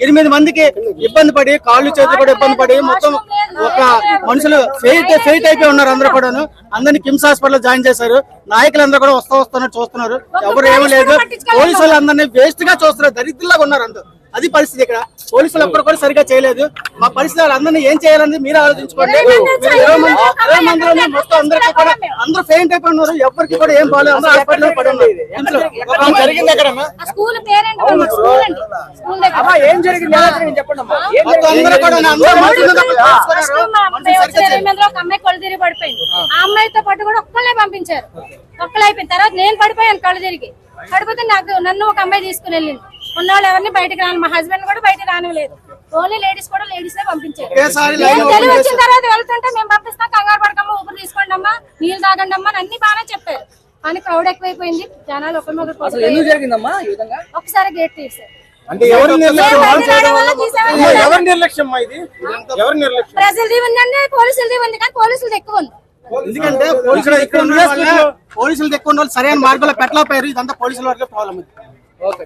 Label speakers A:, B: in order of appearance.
A: ఎనిమిది మందికి ఇబ్బంది పడి కాళ్ళు చేతులు కూడా ఇబ్బంది పడి మొత్తం ఒక మనుషులు ఫెయిట్ ఫెయిట్ అయిపోయి ఉన్నారు అందరూ కూడాను. అందరినీ కిమ్స్ హాస్పిటల్ జాయిన్ చేశారు. నాయకులందరూ కూడా వస్తా వస్తున్నారు చూస్తున్నారు. ఎవరు ఏమీ లేదు. పోలీసు వాళ్ళు అందరినీ వేస్ట్గా చూస్తున్నారు. దరిద్రులాగా ఉన్నారు అందరూ. అది పరిస్థితి ఇక్కడ. పోలీసులు ఒక్కరు కూడా సరిగా చేయలేదు. మా పరిస్థితి వాళ్ళందరినీ ఏం చేయాలని మీరు ఆలోచించుకోండి. ఇరవై మంది మొత్తం అందరికీ కూడా అందరూ ఫెయింట్ అయిపోయి ఉన్నారు. ఎవరికి కూడా ఏం బాగాలేదు అందరూ హాస్పిటల్ పడి ఉన్నారు జరిగింది
B: స్కూల్ పేరెంట్ స్కూల్ అండి. స్కూల్ దగ్గర.
C: ఏం జరిగింది? చెప్పండి అమ్మా.
A: అందరూ కూడా అందరూ
B: ఒక అమ్మాయి తిరిగి పడిపోయింది. ఆ. అమ్మాయితో పాటు కూడా ఒక్కళ్ళే పంపించారు. ఒక్కళ్ళు అయిపోయిన తర్వాత నేను పడిపోయాను కళ్ళు తిరిగి. పడిపోతే నాకు నన్ను ఒక అమ్మాయి తీసుకుని వెళ్ళింది. ఉన్నవాళ్ళు ఎవరిని బయటకు రాను మా హస్బెండ్ కూడా బయటకు రానివ్వలేదు. ఓన్లీ లేడీస్ కూడా లేడీస్ పంపించారు. తెలివి వచ్చిన. తర్వాత వెళ్తుంటే మేము పంపిస్తాం. కంగారు అమ్మా తాగండి అమ్మా అని అన్ని బాగానే చెప్పారు. కానీ క్రౌడ్ ఎక్కువైపోయింది జనాలు ఒకరి
C: విధంగా?
B: ఒకసారి గేట్ తీసారు
D: అంటే ఎవరి నిర్లక్ష్యం? నిర్లక్ష్యం? ఇది? ఎవరి నిర్లక్ష్యం?
B: ప్రజలది ఉందండి పోలీసులది ఉంది కానీ పోలీసులది ఎక్కువ ఉంది.
A: ఎందుకంటే పోలీసులు వాళ్ళే పోలీసులు ఎక్కువ ఉన్న వాళ్ళు సరైన మార్గంలో పెట్టలేకపోయారు. ఇదంతా పోలీసుల వరకే ప్రాబ్లం
C: ఓకే